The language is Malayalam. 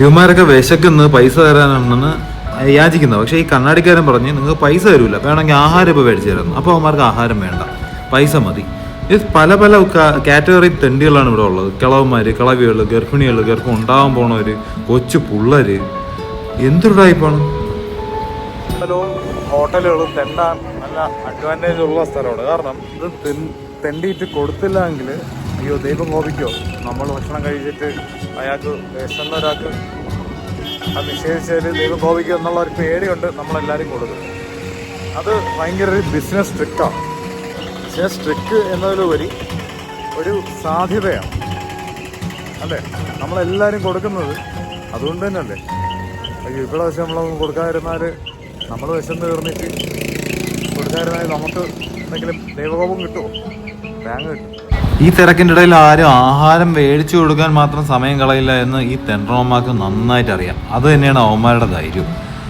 ഇവന്മാരൊക്കെ വിശക്കുന്ന പൈസ തരാനാണെന്ന് യാചിക്കുന്നത് പക്ഷേ ഈ കണ്ണാടിക്കാരൻ പറഞ്ഞ് നിങ്ങൾക്ക് പൈസ തരൂല വേണമെങ്കിൽ ആഹാരം ഇപ്പോൾ മേടിച്ചു തരുന്നു അപ്പോൾ അവന്മാർക്ക് ആഹാരം വേണ്ട പൈസ മതി. ഇത് പല പല കാറ്റഗറി തെണ്ടികളാണ് ഇവിടെ ഉള്ളത്. കിളവന്മാർ കിളവികൾ ഗർഭിണികൾ ഗർഭം ഉണ്ടാവാൻ പോണവർ കൊച്ചു പുള്ളര്. എന്തൊരു ടൈപ്പാണ് ഹോട്ടലും ഹോട്ടലുകളും തെണ്ടാൻ നല്ല അഡ്വാന്റേജ് ഉള്ള സ്ഥലമാണ്. കാരണം ഇത് തെണ്ടിയിട്ട് കൊടുത്തില്ല എങ്കിൽ അയ്യോ ദൈവം കോപിക്കോ? നമ്മൾ ഭക്ഷണം കഴിച്ചിട്ട് അയാൾക്ക് വിശന്ന ഒരാൾക്ക് അത് നിഷേധിച്ചതിൽ ദൈവം കോപിക്കോ എന്നുള്ള ഒരു പേടിയുണ്ട് നമ്മളെല്ലാവരും കൊടുക്കും അത് ഭയങ്കര ഒരു ബിസിനസ് ട്രിക്കാണ് ബിസിനസ് ട്രിക്ക് എന്നതിലുപരി ഒരു സാധ്യതയാണ്. അല്ലേ? നമ്മളെല്ലാവരും കൊടുക്കുന്നത് അതുകൊണ്ട് തന്നെയല്ലേ? അയ്യോ ഇവിടെ വെച്ച് നമ്മളൊന്നും കൊടുക്കാതിരുന്നാൽ നമ്മൾ വിശന്ന് തീർന്നിട്ട് കൊടുക്കാതിരുന്നാൽ നമുക്ക് എന്തെങ്കിലും ദൈവകോപം കിട്ടുമോ? ബാങ്ക് കിട്ടും. ഈ തിരക്കിന്റെ ഇടയിൽ ആരും ആഹാരം മേടിച്ചു കൊടുക്കാൻ മാത്രം സമയം കളയില്ല എന്ന് ഈ തെണ്ടറോമാക്ക് നന്നായിട്ട് അറിയാം അത് തന്നെയാണ് അവന്മാരുടെ ധൈര്യം.